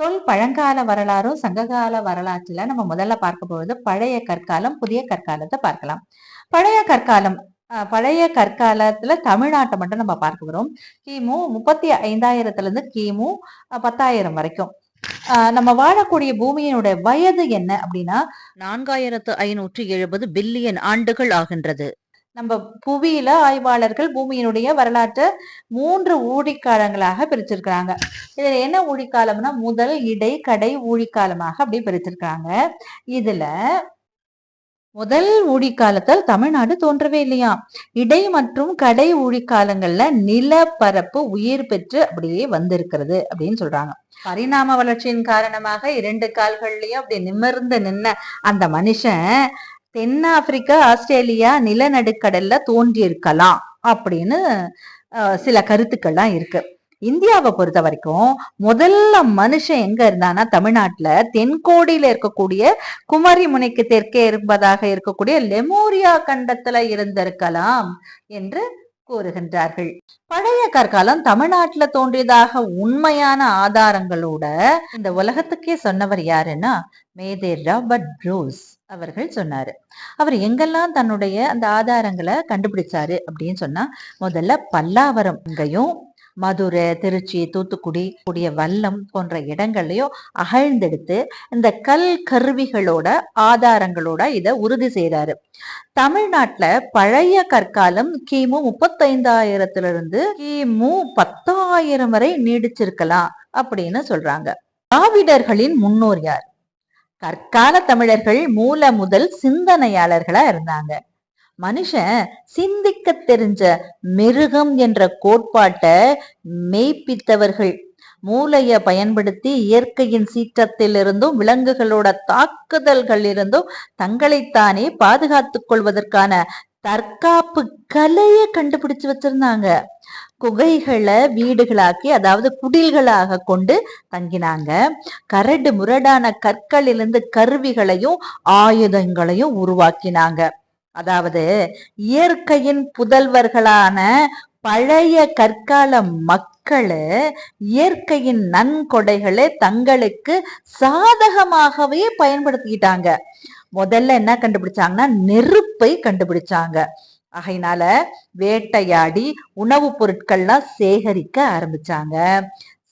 தொல் பழங்கால வரலாறும் சங்ககால வரலாற்றுல நம்ம முதல்ல பார்க்க போவது பழைய கற்காலம் புதிய கற்காலத்தை பார்க்கலாம். பழைய கற்காலம் பழைய கற்காலத்துல தமிழ்நாட்டை மட்டும் நம்ம பார்க்க போறோம். கிமு முப்பத்தி ஐந்தாயிரத்துல இருந்து கிமு பத்தாயிரம் வரைக்கும். நம்ம வாழக்கூடிய பூமியினுடைய வயது என்ன அப்படின்னா நான்காயிரத்து ஐநூற்று எழுபது பில்லியன் ஆண்டுகள் ஆகின்றது. நம்ம புவியில ஆய்வாளர்கள் பூமியினுடைய வரலாற்றை மூன்று ஊழிக்காலங்களாக பிரிச்சிருக்கிறாங்க. இதுல என்ன ஊழிக்காலம்னா முதல் இடை கடை ஊழிக்காலமாக அப்படி பிரிச்சிருக்காங்க இதுல முதல் ஊழிக்காலத்தில் தமிழ்நாடு தோன்றவே இல்லையா? இடை மற்றும் கடை ஊழிக்காலங்கள்ல நிலப்பரப்பு உயிர் பெற்று அப்படியே வந்திருக்கிறது அப்படின்னு சொல்றாங்க. பரிணாம வளர்ச்சியின் காரணமாக இரண்டு கால்கள்லயும் அப்படி நிமிர்ந்து நின்ன அந்த மனுஷன் தென்னாப்பிரிக்கா ஆஸ்திரேலியா நிலநடுக்கடல்ல தோன்றியிருக்கலாம் அப்படின்னு சில கருத்துக்கள்லாம் இருக்கு. இந்தியாவை பொறுத்த வரைக்கும் முதல்ல மனுஷன் எங்க இருந்தானா தமிழ்நாட்டுல தென்கோடியில இருக்கக்கூடிய குமரி முனைக்கு தெற்கே இருப்பதாக இருக்கக்கூடிய லெமோரியா கண்டத்துல இருந்திருக்கலாம் என்று கூறுகின்றார்கள். பழைய கற்காலம் தமிழ்நாட்டுல தோன்றியதாக உண்மையான ஆதாரங்களோட இந்த உலகத்துக்கே சொன்னவர் யாருன்னா மேதேர் ராபர்ட் ப்ரூஸ். அவர்கள் சொன்னாரு. அவர் எங்கெல்லாம் தன்னுடைய அந்த ஆதாரங்களை கண்டுபிடிச்சாரு அப்படின்னு சொன்னா முதல்ல பல்லாவரம் இங்கேயும் மதுரை திருச்சி தூத்துக்குடி கூடிய வல்லம் போன்ற இடங்கள்லையும் அகழ்ந்தெடுத்து இந்த கல் கருவிகளோட ஆதாரங்களோட இத உறுதி செய்கிறாரு தமிழ்நாட்டுல பழைய கற்காலம் கிமு முப்பத்தைந்தாயிரத்துல இருந்து கிமு பத்தாயிரம் வரை நீடிச்சிருக்கலாம் அப்படின்னு சொல்றாங்க. திராவிடர்களின் முன்னோர் யார்? கற்கால தமிழர்கள் மூல முதல் சிந்தனையாளர்களா இருந்தாங்க. மனுஷன் சிந்திக்க தெரிஞ்ச மிருகம் என்ற கோட்பாட்டை மெய்ப்பித்தவர்கள். மூளைய பயன்படுத்தி இயற்கையின் சீற்றத்திலிருந்தும் விலங்குகளோட தாக்குதல்கள் இருந்தும் தங்களைத்தானே பாதுகாத்துக் கொள்வதற்கான தற்காப்பு கலையை கண்டுபிடிச்சு வச்சிருந்தாங்க. குகைகளை வீடுகளாக்கி அதாவது குடில்களாக கொண்டு தங்கினாங்க. கரடு முரடான கற்களிலிருந்து கருவிகளையும் ஆயுதங்களையும் உருவாக்கினாங்க. அதாவது இயற்கையின் புதல்வர்களான பழைய கற்கால மக்களு இயற்கையின் நன்கொடைகளை தங்களுக்கு சாதகமாகவே பயன்படுத்திக்கிட்டாங்க. முதல்ல என்ன கண்டுபிடிச்சாங்கன்னா நெருப்பை கண்டுபிடிச்சாங்க. ஆகையினால வேட்டையாடி உணவுப் பொருட்கள்லாம் சேகரிக்க ஆரம்பிச்சாங்க.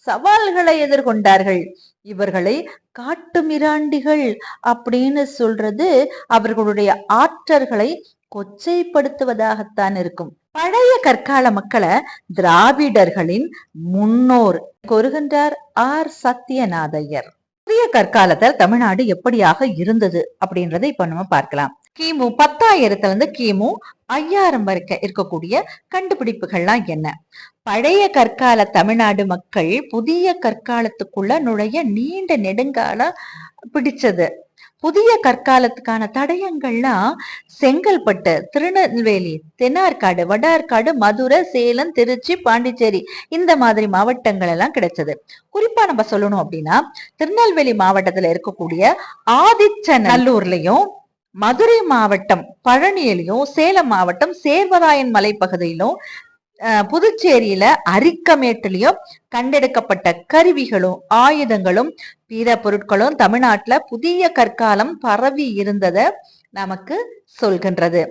சவால்களை எதிர்கொண்டார்கள். இவர்களை காட்டுமிராண்டிகள் அப்படின்னு சொல்றது அவர்களுடைய ஆற்றல்களை கொச்சைப்படுத்துவதாகத்தான் இருக்கும். பழைய கற்கால மக்களை திராவிடர்களின் முன்னோர் கொருகின்றார் ஆர் சத்யநாதையர். புதிய கற்காலத்தில் தமிழ்நாடு எப்படியாக இருந்தது அப்படின்றத இப்ப நம்ம பார்க்கலாம். கிமு பத்தாயிரத்துல இருந்து கிமு ஐயாயிரம் வரைக்கும் இருக்கக்கூடிய கண்டுபிடிப்புகள்லாம் என்ன? பழைய கற்கால தமிழ்நாடு மக்கள் புதிய கற்காலத்துக்குள்ள நுழைய நீண்ட நெடுங்கால பிடிச்சது. புதிய கற்காலத்துக்கான தடயங்கள்லாம் செங்கல்பட்டு திருநெல்வேலி தென்னார்காடு வடார்காடு மதுரை சேலம் திருச்சி பாண்டிச்சேரி இந்த மாதிரி மாவட்டங்கள் எல்லாம் கிடைச்சது. குறிப்பா நம்ம சொல்லணும் அப்படின்னா திருநெல்வேலி மாவட்டத்துல இருக்கக்கூடிய ஆதிச்சநல்லூர்லயும் மதுரை மாவட்டம் பழனியிலையும் சேலம் மாவட்டம் சேர்வராயன் மலைப்பகுதியிலும் புதுச்சேரியில அரிக்கமேட்டிலையும் கண்டெடுக்கப்பட்ட கருவிகளும் ஆயுதங்களும் பிற பொருட்களும் தமிழ்நாட்டுல புதிய கற்காலம் பரவி இருந்தத நமக்கு சொல்கின்றது.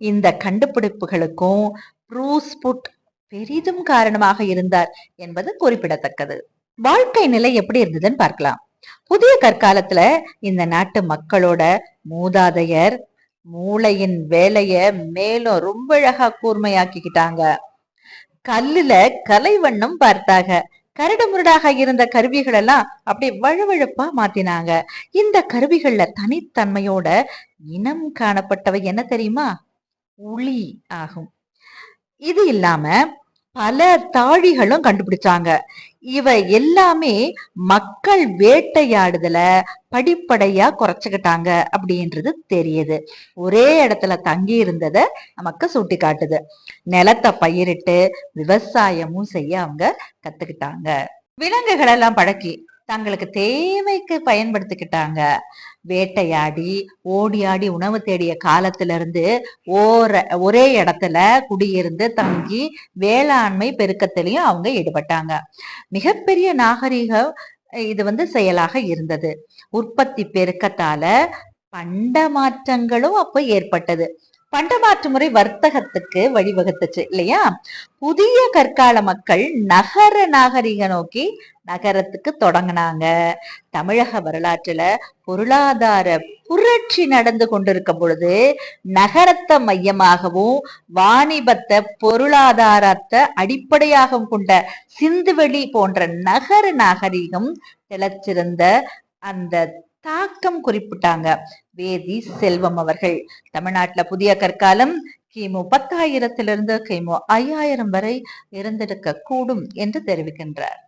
இந்த கண்டுபிடிப்புகளுக்கும் ப்ரூஸ்புட் பெரிதும் காரணமாக இருந்தார் என்பது குறிப்பிடத்தக்கது. வாழ்க்கை நிலை எப்படி இருந்ததுன்னு பார்க்கலாம். புதிய கற்காலத்துல இந்த நாட்டு மக்களோட மூதாதையர் மூளையின் வேலைய மேலும் ரொம்ப அழகா கூர்மையாக்கிக்கிட்டாங்க. கல்லுல கலைவண்ணம் பார்த்தாங்க. கரடுமுரடாக இருந்த கருவிகள் எல்லாம் அப்படி வழுவழுப்பா மாத்தினாங்க. இந்த கருவிகள்ல தனித்தன்மையோட இனம் காணப்பட்டவை என்ன தெரியுமா? உளி ஆகும். இது இல்லாம பல தாழிகளும் கண்டுபிடிச்சாங்க. இவை எல்லாமே மக்கள் வேட்டையாடுதல படிப்படையா குறைச்சுக்கிட்டாங்க அப்படின்றது தெரியுது. ஒரே இடத்துல தங்கி இருந்தத நமக்கு சுட்டி காட்டுது நிலத்தை பயிரிட்டு விவசாயமும் செய்ய அவங்க கத்துக்கிட்டாங்க. விலங்குகள் எல்லாம் பழக்கி தங்களுக்கு தேவைக்கு பயன்படுத்திக்கிட்டாங்க. வேட்டையாடி ஓடி ஆடி உணவு தேடிய காலத்துல இருந்து ஓர ஒரே இடத்துல குடியிருந்து தங்கி வேளாண்மை பெருக்கத்திலையும் அவங்க ஈடுபட்டாங்க. மிகப்பெரிய நாகரிக இது வந்து செயலாக இருந்தது. உற்பத்தி பெருக்கத்தால பண்ட மாற்றங்களும் அப்ப ஏற்பட்டது. பண்டமாற்று முறை வர்த்தகத்துக்கு வழிவகுத்துச்சு இல்லையா? புதிய கற்கால மக்கள் நகர நாகரிக நோக்கி நகரத்துக்கு தொடங்கினாங்க. தமிழக வரலாற்றுல பொருளாதார புரட்சி நடந்து கொண்டிருக்கும் பொழுது நகரத்தை மையமாகவும் வாணிபத்தை பொருளாதாரத்தை அடிப்படையாகவும் கொண்ட சிந்துவெளி போன்ற நகர நாகரிகம் திளச்சிருந்த அந்த தாக்கம் குறிப்பிட்டாங்க. வேதி செல்வம் அவர்கள். தமிழ்நாட்டுல புதிய கற்காலம் கிமு பத்தாயிரத்திலிருந்து கிமு ஐயாயிரம் வரை இருந்திருக்க கூடும் என்று தெரிவிக்கின்றார்.